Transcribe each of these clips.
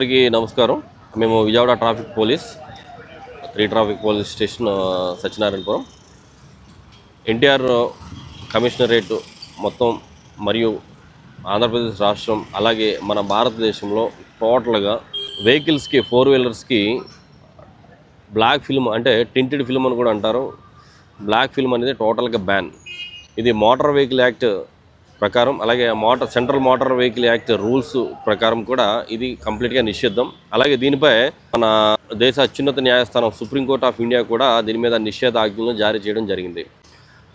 అందరికీ నమస్కారం. మేము Vijayawada traffic police three traffic police station Satyanarayanapuram. NTR commissionerate మొత్తం మరియు ఆంధ్రప్రదేశ్ రాష్ట్రం అలాగే మన భారతదేశంలో టోటల్గా వెహికల్స్కి ఫోర్ వీలర్స్కి బ్లాక్ ఫిల్మ్ అంటే టింటెడ్ ఫిల్మ్ అని కూడా అంటారు. బ్లాక్ ఫిల్మ్ అనేది టోటల్గా బ్యాన్. ఇది మోటార్ వెహికల్ యాక్ట్ ప్రకారం అలాగే motor central motor vehicle act rules ప్రకారం కూడా ఇది కంప్లీట్గా నిషిద్ధం అలాగే దీనిపై మన దేశ అత్యున్నత న్యాయస్థానం సుప్రీంకోర్టు ఆఫ్ ఇండియా కూడా దీని మీద నిషేధాజ్ఞలను జారీ చేయడం జరిగింది.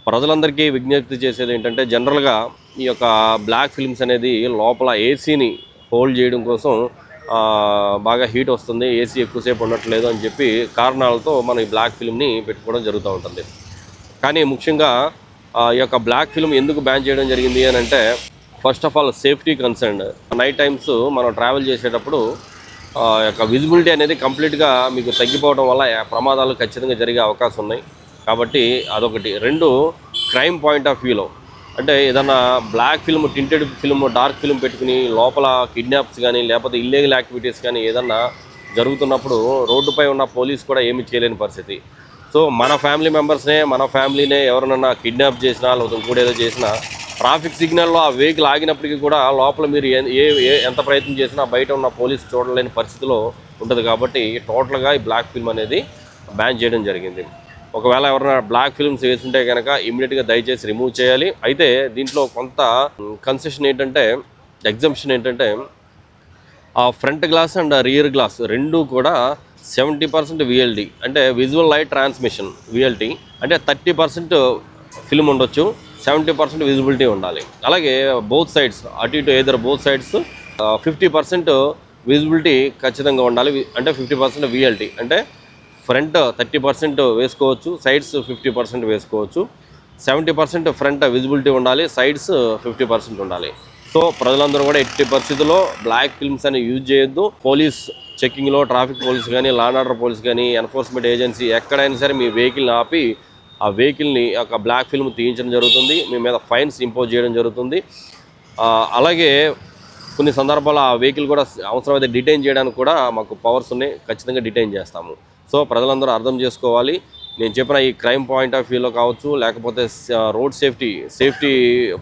ప్రజలందరికీ విజ్ఞప్తి చేసేది ఏంటంటే జనరల్గా ఈ యొక్క బ్లాక్ ఫిల్మ్స్ అనేది లోపల ఏసీని హోల్డ్ చేయడం కోసం బాగా హీట్ వస్తుంది. ఏసీ ఎక్కువసేపు ఉండట్లేదు అని చెప్పి కారణాలతో మనం ఈ బ్లాక్ ఫిల్మ్ని పెట్టుకోవడం జరుగుతూ ఉంటుంది. కానీ ముఖ్యంగా ఈ యొక్క బ్లాక్ ఫిల్మ్ ఎందుకు బ్యాన్ చేయడం జరిగింది అని అంటే first of all safety concern night times మనం ట్రావెల్ చేసేటప్పుడు యొక్క విజిబిలిటీ అనేది కంప్లీట్గా మీకు తగ్గిపోవడం వల్ల ప్రమాదాలు ఖచ్చితంగా జరిగే అవకాశం ఉన్నాయి. కాబట్టి అదొకటి. రెండు క్రైమ్ పాయింట్ ఆఫ్ వ్యూలో అంటే ఏదన్నా black film tinted film dark film పెట్టుకుని లోపల కిడ్నాప్స్ కానీ లేకపోతే ఇల్లీగల్ యాక్టివిటీస్ కానీ ఏదన్నా జరుగుతున్నప్పుడు రోడ్డుపై ఉన్న పోలీస్ కూడా ఏమీ చేయలేని పరిస్థితి. సో మన ఫ్యామిలీ మెంబర్స్నే మన ఫ్యామిలీనే ఎవరినన్నా కిడ్నాప్ చేసినా లేకపోతే ఇంకోటేదో ఏదో చేసినా ట్రాఫిక్ సిగ్నల్లో ఆ వెహికల్ ఆగినప్పటికీ కూడా లోపల మీరు ఏ ఏ- ఎంత ప్రయత్నం చేసినా బయట ఉన్న పోలీస్ చూడలేని పరిస్థితిలో ఉంటుంది కాబట్టి టోటల్గా ఈ బ్లాక్ ఫిల్మ్ అనేది బ్యాన్ చేయడం జరిగింది. ఒకవేళ ఎవరైనా బ్లాక్ ఫిల్మ్స్ వేస్తుంటే కనుక ఇమీడియట్గా దయచేసి రిమూవ్ చేయాలి. అయితే దీంట్లో కొంత కన్సెషన్ ఏంటంటే ఎగ్జంప్షన్ ఏంటంటే ఆ front glass and rear glass రెండు కూడా సెవెంటీ పర్సెంట్ విఎల్డి అంటే విజువల్ లైట్ ట్రాన్స్మిషన్ విఎల్టీ అంటే థర్టీ పర్సెంట్ ఫిల్మ్ ఉండొచ్చు సెవెంటీ పర్సెంట్ విజిబిలిటీ ఉండాలి. అలాగే బోత్ సైడ్స్ అటు ఇటు either both sides fifty percent visibility ఖచ్చితంగా ఉండాలి. అంటే ఫిఫ్టీ పర్సెంట్ విఎల్టీ అంటే ఫ్రంట్ థర్టీ పర్సెంట్ వేసుకోవచ్చు సైడ్స్ ఫిఫ్టీ పర్సెంట్ వేసుకోవచ్చు. సెవెంటీ పర్సెంట్ ఫ్రంట్ విజిబిలిటీ ఉండాలి సైడ్స్ ఫిఫ్టీ పర్సెంట్ ఉండాలి. సో ప్రజలందరూ కూడా ఎట్టి పరిస్థితుల్లో బ్లాక్ ఫిల్మ్స్ అని యూజ్ చేయొద్దు. పోలీస్ చెక్కింగ్లో ట్రాఫిక్ పోలీస్ కానీ లాండ్ ఆర్డర్ పోలీస్ కానీ ఎన్ఫోర్స్మెంట్ ఏజెన్సీ ఎక్కడైనా సరే మీ వెహికల్ని ఆపి ఆ వెహికల్ని ఒక బ్లాక్ ఫిల్మ్ తీయించడం జరుగుతుంది. మీ మీద ఫైన్స్ ఇంపోజ్ చేయడం జరుగుతుంది. అలాగే కొన్ని సందర్భాల్లో ఆ వెహికల్ కూడా అవసరమైతే డిటైన్ చేయడానికి కూడా మాకు పవర్స్ ఉన్నాయి. ఖచ్చితంగా డిటైన్ చేస్తాము. సో ప్రజలందరూ అర్థం చేసుకోవాలి. నేను చెప్పిన ఈ క్రైమ్ పాయింట్ ఆఫ్ వ్యూలో కావచ్చు లేకపోతే road safety safety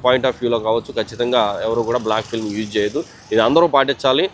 point of వ్యూలో కావచ్చు ఖచ్చితంగా ఎవరు కూడా బ్లాక్ ఫిల్మ్ యూజ్ చేయదు ఇది అందరూ పాటించాలి.